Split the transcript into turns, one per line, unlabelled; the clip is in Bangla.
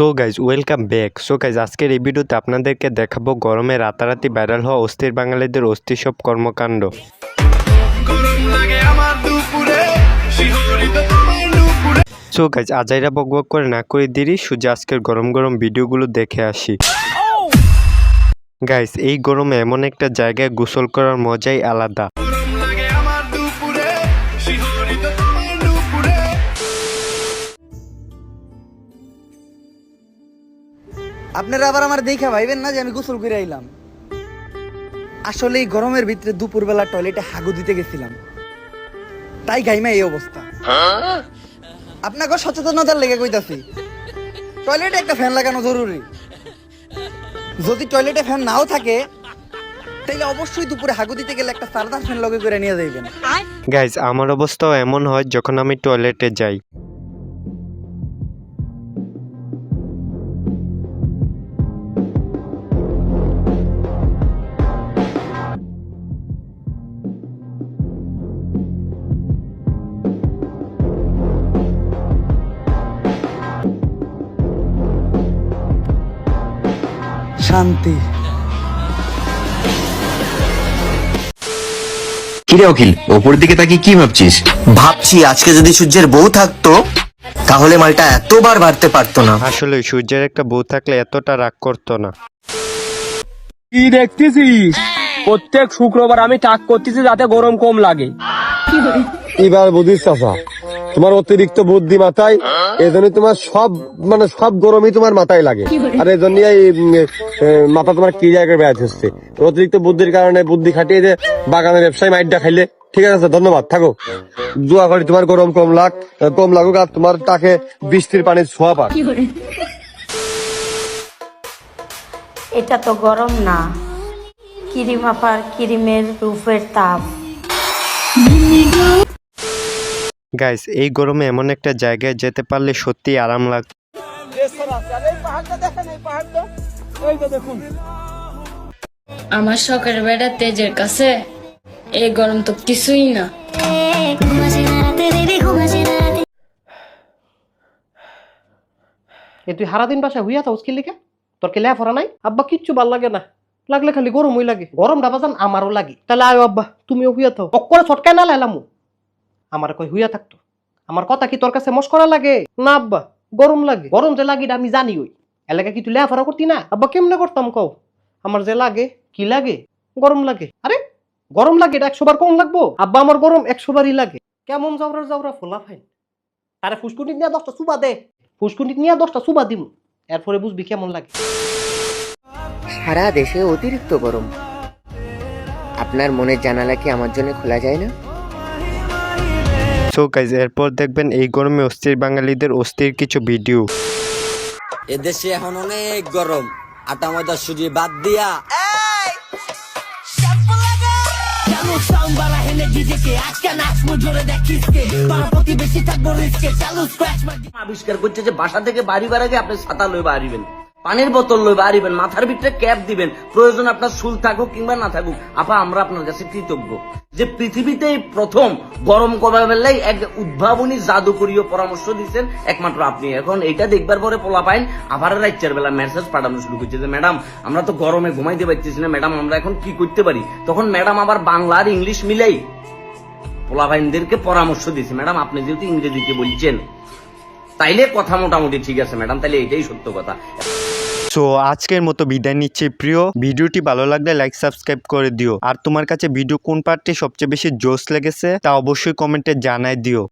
So guys welcome back so guys আজকের এই ভিডিওতে আপনাদেরকে দেখাবো গরমে রাতারাতি ভাইরাল হওয়া অস্থির বাঙালিদের অস্থির সব কর্মকাণ্ড। সো গাইজ আজাইরা বকবক করে না করে দেরি, সুজে আজকের গরম গরম ভিডিওগুলো দেখে আসি। গাইজ এই গরমে এমন একটা জায়গায় গোসল করার মজাই আলাদা।
আপনারা আবার আমার দেখা ভাইবেন না যে আমি গোসল করে আইলাম। আসলে এই গরমের ভিতরে দুপুরবেলা টয়লেটে হাগু দিতে গেছিলাম। তাই গাইমা এই অবস্থা। আপনাকে সচেতনতার লেগে কইতাছি, টয়লেটে একটা ফ্যান লাগানো জরুরি। যদি টয়লেটে ফ্যান নাও থাকে তাহলে অবশ্যই দুপুরে হাগু দিতে গেলে একটা সারদার ফ্যান লগে করে নিয়ে যাইবেন।
গাইজ আমার অবস্থাও এমন হয় যখন আমি টয়লেটে যাই।
শান্তি।
কিরে অখিল ওপর দিকে তাকিয়ে কি ভাবছিস?
ভাবছি আজকে যদি সূর্যের বউ থাকতো তাহলে মালটা এতবার বাড়তে পারতো না।
আসলে সূর্যের একটা বউ থাকলে এতটা রাগ করতো না।
কি দেখতেছিস? প্রত্যেক শুক্রবার আমি টাক করতেছি যাতে গরম কম লাগে।
এবার বুঝিস চাষা তোমার অতিরিক্ত বুদ্ধি মাথায় এই জন্য তোমার সব মানে সব গরমই তোমার মাথায় লাগে। আর এই জন্য এই মাথা তোমার কি জায়গায় ব্যাচ হচ্ছে। অতিরিক্ত বুদ্ধির কারণে বুদ্ধি খাটিয়ে যে বাগানের ব্যবসায় মাইটটা খাইলে ঠিক আছে ধন্যবাদ থাকো। দোয়া করি তোমার গরম কম লাগ কম লাগুক আর তোমার তাকে বৃষ্টির পানি ছোঁয়া পাক।
এটা তো গরম না। কিরিম আপার কিরিমের রূপের তাপ।
গাইস এই গরমে এমন একটা জায়গায় যেতে পারলে সত্যি আরাম লাগ
আমার শখের বেড়া তেজের কাছে এই গরম তো কিছুই না।
এ তুই সারাদিন বাসায় হইয়া থাকস কি লিখে? তোর কি লেফরা নাই? আব্বা কিচ্ছু ভালো লাগে না। লাগলে খালি গরমই লাগে। গরম ডাবাজান আমারও লাগে। তাহলে আয়ো আব্বা তুমিও হুইয়া থাও অক্করে ছটকায় না লাইলামু। আমার কই হুইয়া থাকতো। আমার কথা কি তোর কাছে মস্করা লাগে? না আব্বা, গরম লাগে। গরম যে লাগে আমি জানি ওই এলাকা কি তুই লেফারা করতি না? আব্বা, কেমনে করতাম কও? আমার যে লাগে, কি লাগে? গরম লাগে। আরে, গরম লাগে এটা একশো বার কম লাগবো? আব্বা, আমার গরম একশো বারই লাগে। কেমন যাওরা যাওরা ফোলা ফাইন। তারে ফুসকুটি নিয়ে দশটা সুবা দে। ফুসকুটি নিয়ে দশটা সুবা দিম। এরপরে বুঝবি কেমন লাগে।
সারা দেশে অতিরিক্ত গরম। আপনার মনের জানালা কি আমার জন্য খোলা যায় না?
সো গাইজ এরপর দেখবেন এই গরমে অস্থির বাঙালিদের অস্থির কিছু ভিডিও
এদেশে এখন অনেক গরম। আটা ময়দা সুজি বাদ দিয়া। আবিষ্কার করছে যে বাসা থেকে বাড়ি বাড়াগে আপনি ছাতা লই বাড়িবেন। পানির বোতল লই বাড়িবেন মাথার ভিতরে ক্যাপ দিবেন। প্রয়োজন আপনার চুল থাকুক কিংবা না থাকুক। আপা, আমরা আপনার কাছে কৃতজ্ঞ। যে পৃথিবীতে প্রথম গরম কমার বেলায় এক উদ্ভাবনী জাদুকরীয় পরামর্শ দিচ্ছেন একমাত্র আপনি। এখন এইটা দেখবার পরে পোলা পাইন, আবার রাইচার বেলা মেসেজ পাঠানো শুরু করছে যে, ম্যাডাম, আমরা তো গরমে ঘুমাইতে পারতেছি না, ম্যাডাম, আমরা এখন কি করতে পারি? তখন ম্যাডাম আবার বাংলা আর ইংলিশ মিলেই পোলাভাইনদেরকে পরামর্শ দিয়েছে, ম্যাডাম, আপনি যেহেতু ইংরেজিতে বলছেন, তাইলে কথা মোটামুটি ঠিক আছে, ম্যাডাম, তাইলে এটাই সত্য কথা।
সো আজকের মতো বিদায় নিচ্ছি প্রিয়। ভিডিওটি ভালো লাগলে লাইক সাবস্ক্রাইব করে দিও। আর তোমার কাছে ভিডিও কোন পার্টটি সবচেয়ে বেশি জোশ লেগেছে তা অবশ্যই কমেন্টে জানাই দিও।